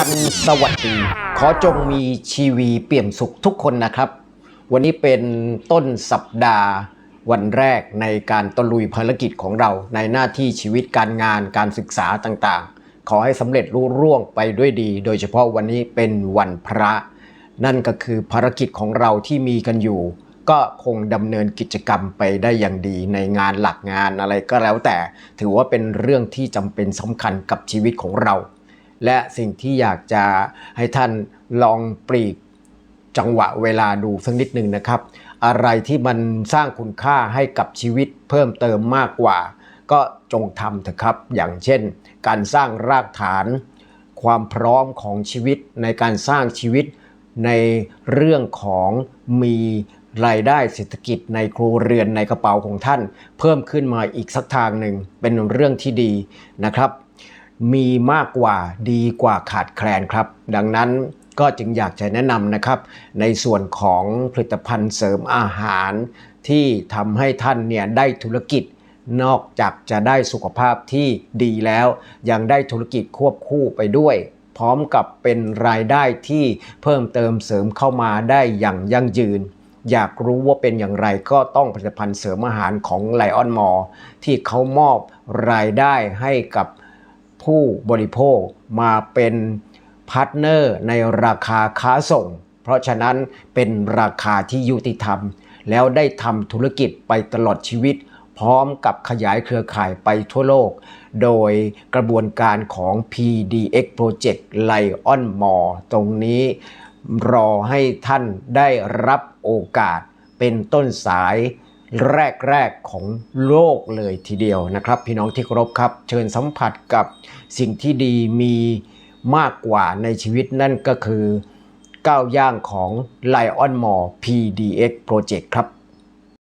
จันทร์สวัสดี ขอจงมีชีวีเปี่ยมสุขทุกคนนะครับ วันนี้เป็นต้นสัปดาห์ วันแรกในการตะลุยภารกิจของเราในหน้าที่ชีวิตการงานการศึกษาต่างๆ ขอให้สำเร็จรุ่ร่วงไปด้วยดี โดยเฉพาะวันนี้เป็นวันพระ นั่นก็คือภารกิจของเราที่มีกันอยู่ ก็คงดำเนินกิจกรรมไปได้อย่างดีในงานหลักงานอะไรก็แล้วแต่ ถือว่าเป็นเรื่องที่จำเป็นสำคัญกับชีวิตของเรา และสิ่งที่อยากจะให้ท่านลองปลีกจังหวะเวลาดูสักนิดหนึ่งนะครับ อะไรที่มันสร้างคุณค่าให้กับชีวิตเพิ่มเติมมากกว่า ก็จงทำเถอะครับ อย่างเช่น การสร้างรากฐาน ความพร้อมของชีวิตในการสร้างชีวิตในเรื่องของมีรายได้เศรษฐกิจในครัวเรือนในกระเป๋าของท่าน เพิ่มขึ้นมาอีกสักทางหนึ่งเป็นเรื่องที่ดีนะครับ มีมากกว่าดีกว่าขาดแคลนครับ ดังนั้นก็จึงอยากจะแนะนำนะครับ ในส่วนของผลิตภัณฑ์เสริมอาหาร ที่ทำให้ท่านเนี่ยได้ธุรกิจ นอกจากจะได้สุขภาพที่ดีแล้ว ยังได้ธุรกิจควบคู่ไปด้วย พร้อมกับเป็นรายได้ที่เพิ่มเติมเสริมเข้ามาได้อย่างยั่งยืน อยากรู้ว่าเป็นอย่างไรก็ต้องผลิตภัณฑ์เสริมอาหารของไลออนมอที่เขามอบรายได้ให้กับ ผู้บริโภคมาเป็นพาร์ทเนอร์ในราคาค้าส่ง เพราะฉะนั้นเป็นราคาที่ยุติธรรม แล้วได้ทำธุรกิจไปตลอดชีวิต พร้อมกับขยายเครือข่ายไปทั่วโลก โดยกระบวนการของ PDX Project Lion Mall ตรงนี้รอให้ท่านได้รับโอกาสเป็นต้นสาย แรก ๆ ของโลกเลยทีเดียวนะครับ พี่น้องที่เคารพครับ เชิญสัมผัสกับสิ่งที่ดีมีมากกว่าในชีวิตนั่นก็คือก้าวย่างของ Lion Mall PDX Project ครับ